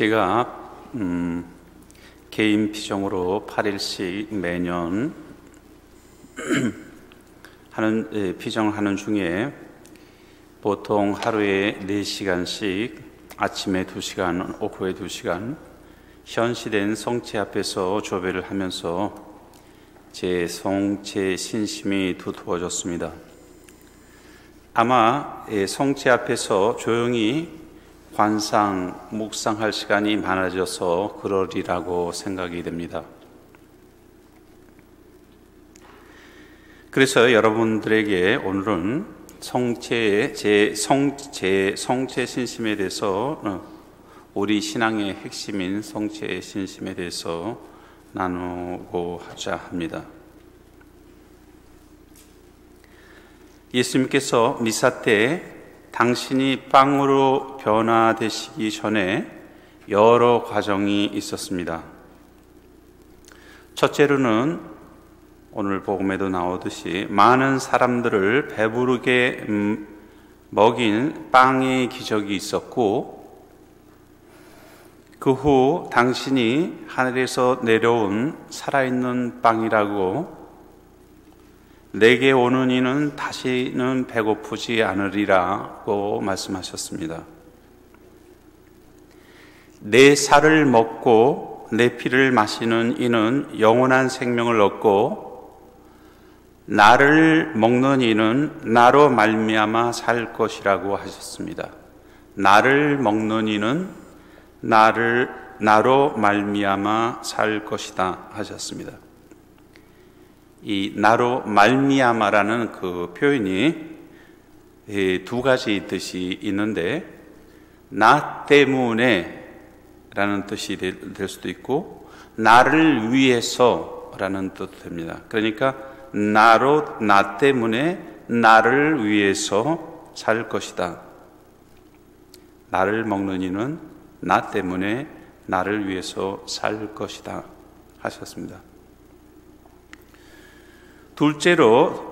제가 음, 개인 피정으로 8일씩 매년 하는 예, 피정을 하는 중에 보통 하루에 4시간씩 아침에 2시간, 오후에 2시간 현시된 성체 앞에서 조배를 하면서 제 성체 신심이 두터워졌습니다. 아마 예, 성체 앞에서 조용히 관상, 묵상할 시간이 많아져서 그러리라고 생각이 됩니다. 그래서 여러분들에게 오늘은 성체의 제 성, 제 성체 신심에 대해서 어, 우리 신앙의 핵심인 성체의 신심에 대해서 나누고 하자 합니다. 예수님께서 미사 때 당신이 빵으로 변화되시기 전에 여러 과정이 있었습니다. 첫째로는 오늘 복음에도 나오듯이 많은 사람들을 배부르게 음, 먹인 빵의 기적이 있었고 그 후 당신이 하늘에서 내려온 살아있는 빵이라고 내게 오는 이는 다시는 배고프지 않으리라고 말씀하셨습니다. 내 살을 먹고 내 피를 마시는 이는 영원한 생명을 얻고 나를 먹는 이는 나로 말미암아 살 것이라고 하셨습니다. 나를 먹는 이는 나를 나로 말미암아 살 것이다 하셨습니다. 이 나로 말미암아라는 그 표현이 두 가지 뜻이 있는데 나 때문에 라는 뜻이 될 수도 있고 나를 위해서 라는 뜻도 됩니다. 그러니까 나로 나 때문에 나를 위해서 살 것이다. 나를 먹는 이는 나 때문에 나를 위해서 살 것이다 하셨습니다. 둘째로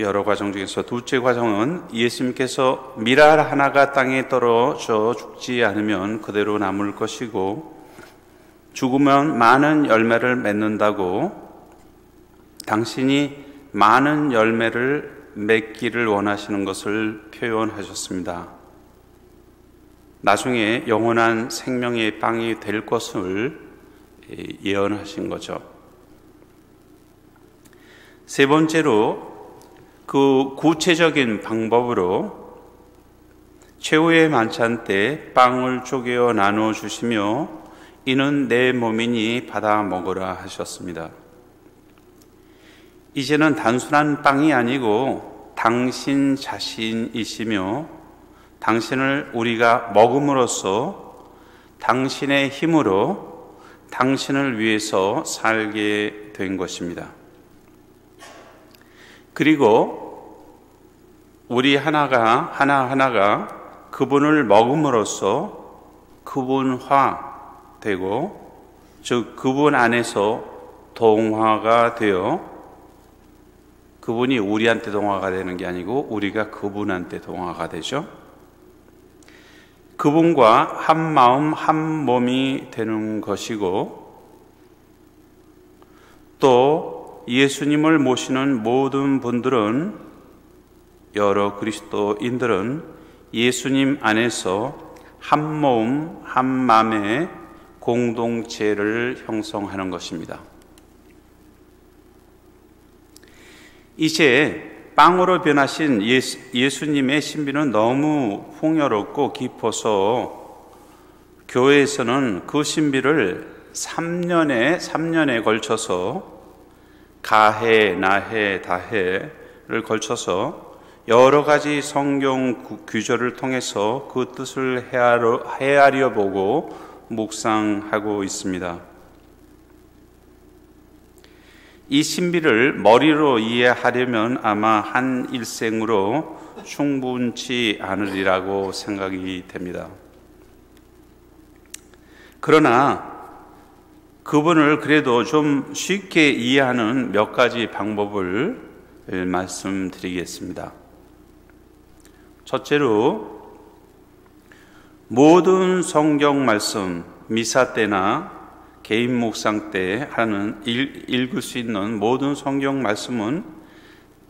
여러 과정 중에서 둘째 과정은 예수님께서 미랄 하나가 땅에 떨어져 죽지 않으면 그대로 남을 것이고 죽으면 많은 열매를 맺는다고 당신이 많은 열매를 맺기를 원하시는 것을 표현하셨습니다. 나중에 영원한 생명의 빵이 될 것을 예언하신 거죠. 세 번째로 그 구체적인 방법으로 최후의 만찬 때 빵을 쪼개어 나눠 주시며 이는 내 몸이니 받아 먹으라 하셨습니다. 이제는 단순한 빵이 아니고 당신 자신이시며 당신을 우리가 먹음으로써 당신의 힘으로 당신을 위해서 살게 된 것입니다. 그리고 우리 하나가 하나하나가 그분을 먹음으로써 그분화 되고 즉 그분 안에서 동화가 되어 그분이 우리한테 동화가 되는 게 아니고 우리가 그분한테 동화가 되죠. 그분과 한 마음 한 몸이 되는 것이고 또 예수님을 모시는 모든 분들은 여러 그리스도인들은 예수님 안에서 한 몸, 한 마음의 공동체를 형성하는 것입니다. 이제 빵으로 변하신 예수, 님의 신비는 너무 풍요롭고 깊어서 교회에서는 그 신비를 3년에 3년에 걸쳐서 가해, 나해, 다해를 걸쳐서 여러 가지 성경 규절을 통해서 그 뜻을 헤아려, 보고 묵상하고 있습니다. 이 신비를 머리로 이해하려면 아마 한 일생으로 충분치 않으리라고 생각이 됩니다. 그러나 그분을 그래도 좀 쉽게 이해하는 몇 가지 방법을 말씀드리겠습니다. 첫째로 모든 성경 말씀 미사 때나 개인 묵상 때 하는 읽을 수 있는 모든 성경 말씀은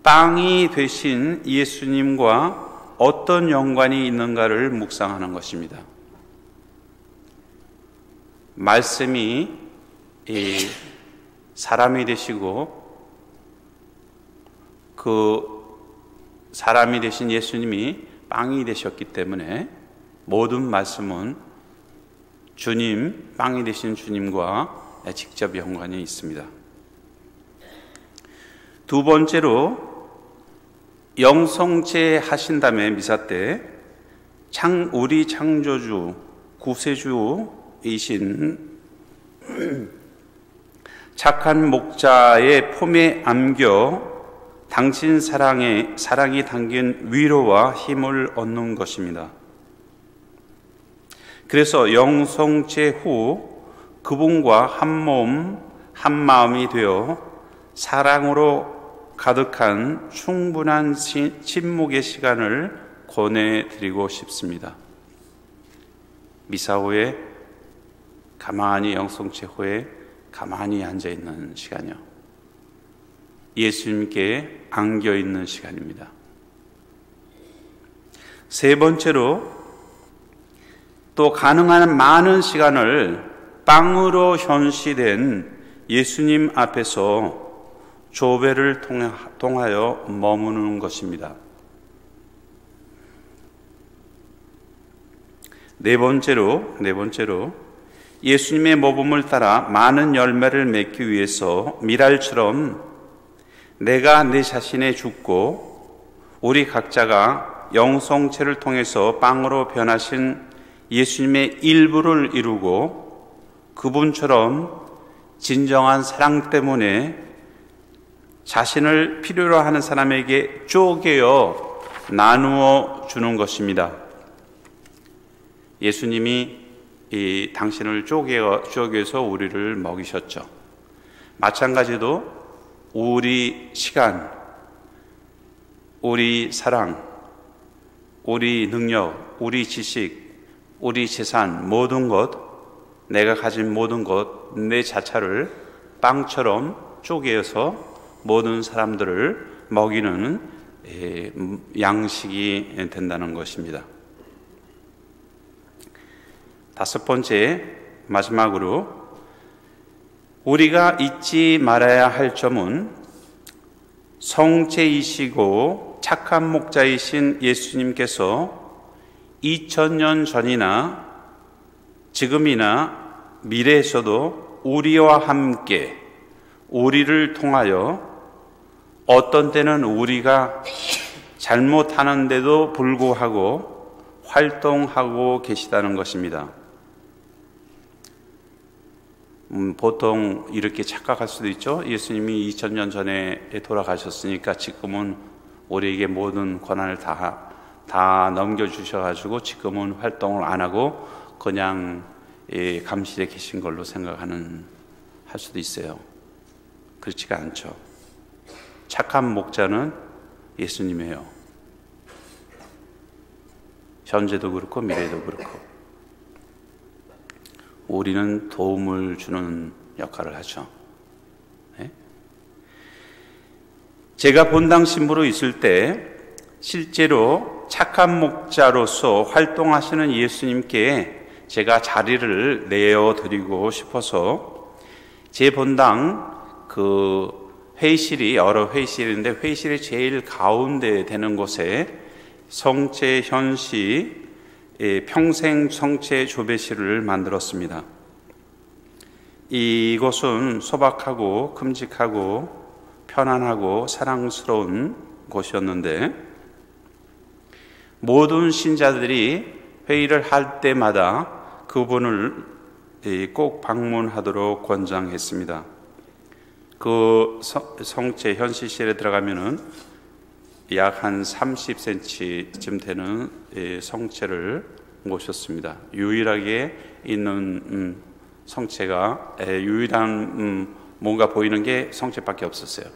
빵이 되신 예수님과 어떤 연관이 있는가를 묵상하는 것입니다. 말씀이 사람이 되시고 그 사람이 되신 예수님이 빵이 되셨기 때문에 모든 말씀은 주님, 빵이 되신 주님과 직접 연관이 있습니다. 두 번째로 영성체 하신 다음 미사 때 창, 우리 창조주, 구세주이신 착한 목자의 폼에 안겨 당신 사랑에 사랑이 담긴 위로와 힘을 얻는 것입니다. 그래서 영성체 후 그분과 한 몸, 한 마음이 되어 사랑으로 가득한 충분한 침묵의 시간을 권해드리고 싶습니다. 미사 후에 가만히 영성체 후에 가만히 앉아 있는 시간이요. 예수님께 안겨 있는 시간입니다. 세 번째로 또 가능한 많은 시간을 빵으로 현시된 예수님 앞에서 조배를 통하여 머무는 것입니다. 네 번째로, 네 번째로, 예수님의 모범을 따라 많은 열매를 맺기 위해서 미랄처럼 내가 내 자신에 죽고 우리 각자가 영성체를 통해서 빵으로 변하신 예수님의 일부를 이루고 그분처럼 진정한 사랑 때문에 자신을 필요로 하는 사람에게 쪼개어 나누어 주는 것입니다. 예수님이 이 당신을 쪼개어 쪼개서 우리를 먹이셨죠. 마찬가지로 우리 시간, 우리 사랑, 우리 능력, 우리 지식, 우리 재산 모든 것, 내가 가진 모든 것, 내 자차를 빵처럼 쪼개어서 모든 사람들을 먹이는 양식이 된다는 것입니다. 다섯 번째, 마지막으로 우리가 잊지 말아야 할 점은 성체이시고 착한 목자이신 예수님께서 2000년 전이나 지금이나 미래에서도 우리와 함께 우리를 통하여 어떤 때는 우리가 잘못하는데도 불구하고 활동하고 계시다는 것입니다. 음, 보통 이렇게 착각할 수도 있죠. 예수님이 2000년 전에 돌아가셨으니까 지금은 우리에게 모든 권한을 다 다 넘겨주셔가지고 지금은 활동을 안 하고 그냥 감실에 계신 걸로 생각하는 할 수도 있어요. 그렇지가 않죠. 착한 목자는 예수님이에요. 현재도 그렇고 미래도 그렇고 우리는 도움을 주는 역할을 하죠. 네? 제가 본당 신부로 있을 때 실제로 착한 목자로서 활동하시는 예수님께 제가 자리를 내어 드리고 싶어서 제 본당 그 회의실이 여러 회의실인데 회의실의 제일 가운데 되는 곳에 성체 현시 평생 성체 조배실을 만들었습니다. 이곳은 소박하고 큼직하고 편안하고 사랑스러운 곳이었는데 모든 신자들이 회의를 할 때마다 그분을 꼭 방문하도록 권장했습니다. 그 성체 현시실에 들어가면은 약 한 30cm쯤 되는 성체를 모셨습니다. 유일하게 있는 음, 성체가 유일한 음, 뭔가 보이는 게 성체밖에 없었어요.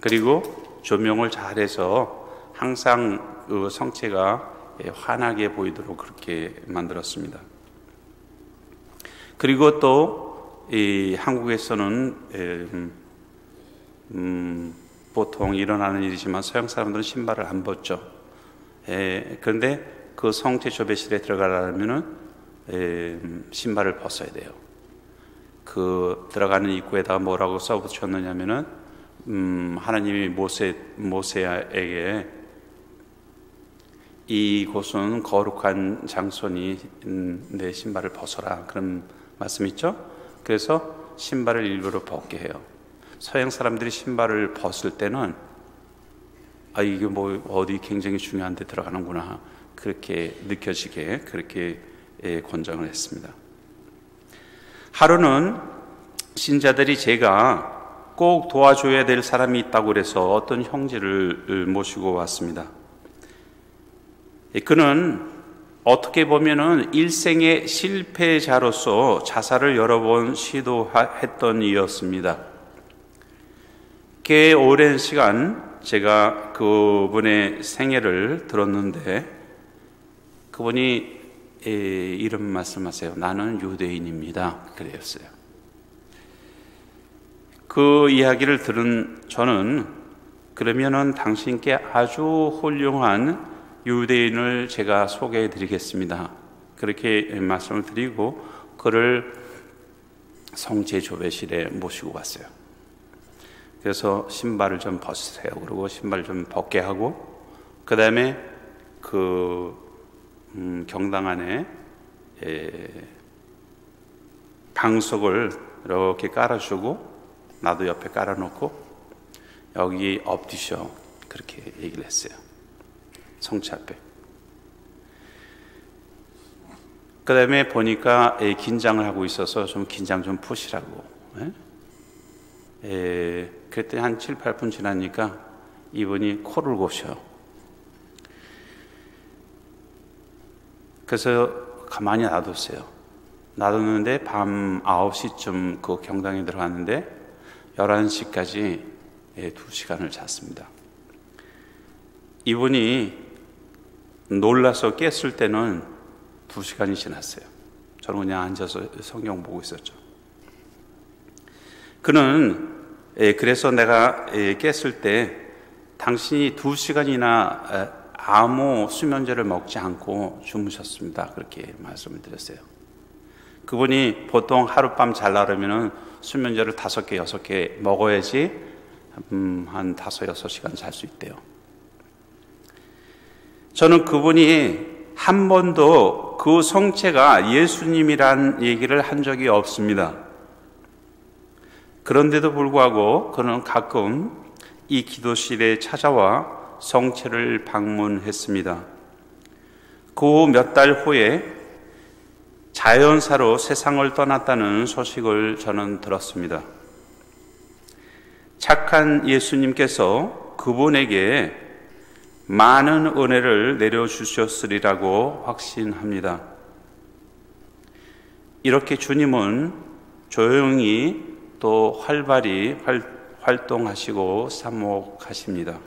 그리고 조명을 잘해서 항상 그 성체가 환하게 보이도록 그렇게 만들었습니다. 그리고 또 한국에서는 음, 음, 보통 일어나는 일이지만 서양 사람들은 신발을 안 벗죠. 에, 그런데 그 성체 조배실에 들어가려면은 에, 신발을 벗어야 돼요. 그 들어가는 입구에다가 뭐라고 써붙였느냐면은 음, 하나님이 모세 모세에게 이곳은 거룩한 장소니 음, 내 신발을 벗어라 그런 말씀 있죠. 그래서 신발을 일부러 벗게 해요. 서양 사람들이 신발을 벗을 때는 아 이게 뭐 어디 굉장히 중요한 데 들어가는구나 그렇게 느껴지게 그렇게 예, 권장을 했습니다. 하루는 신자들이 제가 꼭 도와줘야 될 사람이 있다고 그래서 어떤 형제를 모시고 왔습니다. 예, 그는 어떻게 보면은 일생의 실패자로서 자살을 여러 번 시도했던 이였습니다. 꽤 오랜 시간 제가 그분의 생애를 들었는데 그분이 이런 말씀하세요. 나는 유대인입니다. 그랬어요. 그 이야기를 들은 저는 그러면은 당신께 아주 훌륭한 유대인을 제가 소개해 드리겠습니다. 그렇게 말씀을 드리고 그를 성제 조배실에 모시고 왔어요. 그래서 신발을 좀 벗으세요. 그리고 신발 좀 벗게 하고 그 다음에 그 음, 경당 안에 에, 방석을 이렇게 깔아주고 나도 옆에 깔아놓고 여기 엎드셔 그렇게 얘기를 했어요. 성체 앞에. 그 다음에 보니까 긴장을 하고 있어서 좀 긴장 좀 푸시라고. 에? 에, 그랬더니 한 7, 8분 지나니까 이분이 코를 고셔. 그래서 가만히 놔뒀어요. 놔뒀는데 밤 9시쯤 그 경당에 들어갔는데 11시까지 2시간을 잤습니다. 이분이 놀라서 깼을 때는 두 시간이 지났어요. 저는 그냥 앉아서 성경 보고 있었죠. 그는 예, 그래서 내가 예, 깼을 때 당신이 두 시간이나 아무 수면제를 먹지 않고 주무셨습니다. 그렇게 말씀을 드렸어요. 그분이 보통 하룻밤 잘나려면 수면제를 다섯 개, 여섯 개 먹어야지 음, 한 다섯, 여섯 시간 잘 수 있대요. 저는 그분이 한 번도 그 성체가 예수님이란 얘기를 한 적이 없습니다. 그런데도 불구하고 그는 가끔 이 기도실에 찾아와 성체를 방문했습니다. 그몇달 후에 자연사로 세상을 떠났다는 소식을 저는 들었습니다. 착한 예수님께서 그분에게 많은 은혜를 내려주셨으리라고 확신합니다. 이렇게 주님은 조용히 또 활발히 활동하시고 사목하십니다.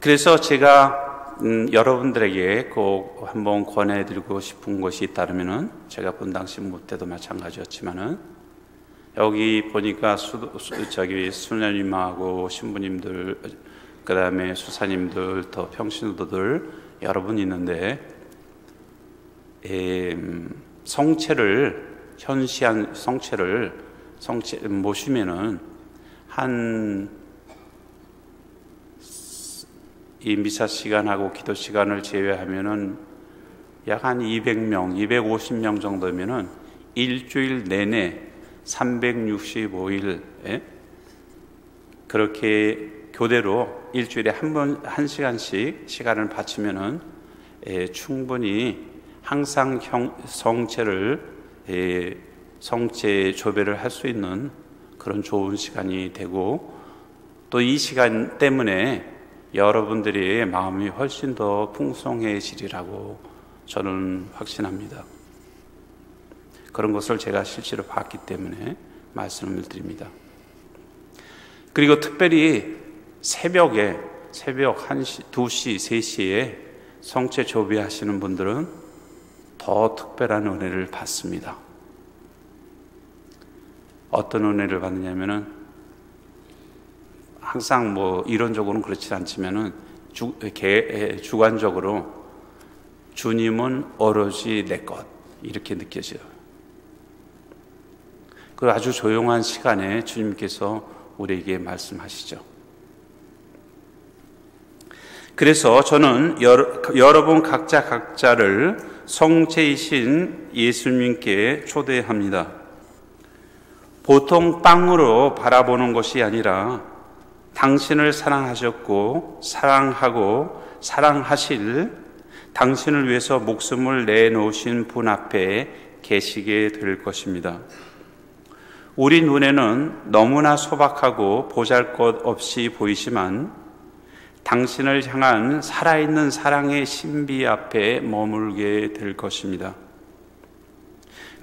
그래서 제가 음, 여러분들에게 꼭 한번 권해드리고 싶은 것이 있다면 제가 분당신 무때도 마찬가지였지만은 여기 보니까 수, 수, 저기 수녀님하고 신부님들 그 다음에 수사님들 더 평신도들 여러분 있는데 에, 성체를 현시한 성체를 성체 모시면은 한 이 미사 시간하고 기도 시간을 제외하면은 약 한 200명, 250명 정도면은 일주일 내내 365일 에 그렇게 교대로 일주일에 한 번 한 시간씩 시간을 바치면은 에, 충분히 항상 형, 성체를 에, 성체 조배를 할 수 있는 그런 좋은 시간이 되고 또 이 시간 때문에 여러분들의 마음이 훨씬 더 풍성해지리라고 저는 확신합니다. 그런 것을 제가 실제로 봤기 때문에 말씀을 드립니다. 그리고 특별히 새벽에 새벽 1시, 2시, 3시에 성체 조비하시는 분들은 더 특별한 은혜를 받습니다. 어떤 은혜를 받느냐면은 항상 뭐 이론적으로는 그렇지 않지만은 주, 개, 주관적으로 주님은 오로지 내 것 이렇게 느껴져요. 그 아주 조용한 시간에 주님께서 우리에게 말씀하시죠. 그래서 저는 여러, 여러분 각자 각자를 성체이신 예수님께 초대합니다. 보통 빵으로 바라보는 것이 아니라 당신을 사랑하셨고 사랑하고 사랑하실 당신을 위해서 목숨을 내놓으신 분 앞에 계시게 될 것입니다. 우리 눈에는 너무나 소박하고 보잘 것 없이 보이지만 당신을 향한 살아있는 사랑의 신비 앞에 머물게 될 것입니다.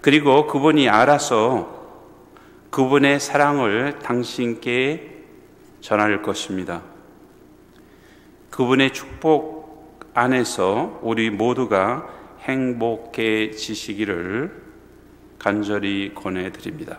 그리고 그분이 알아서 그분의 사랑을 당신께 전할 것입니다. 그분의 축복 안에서 우리 모두가 행복해지시기를 간절히 권해드립니다.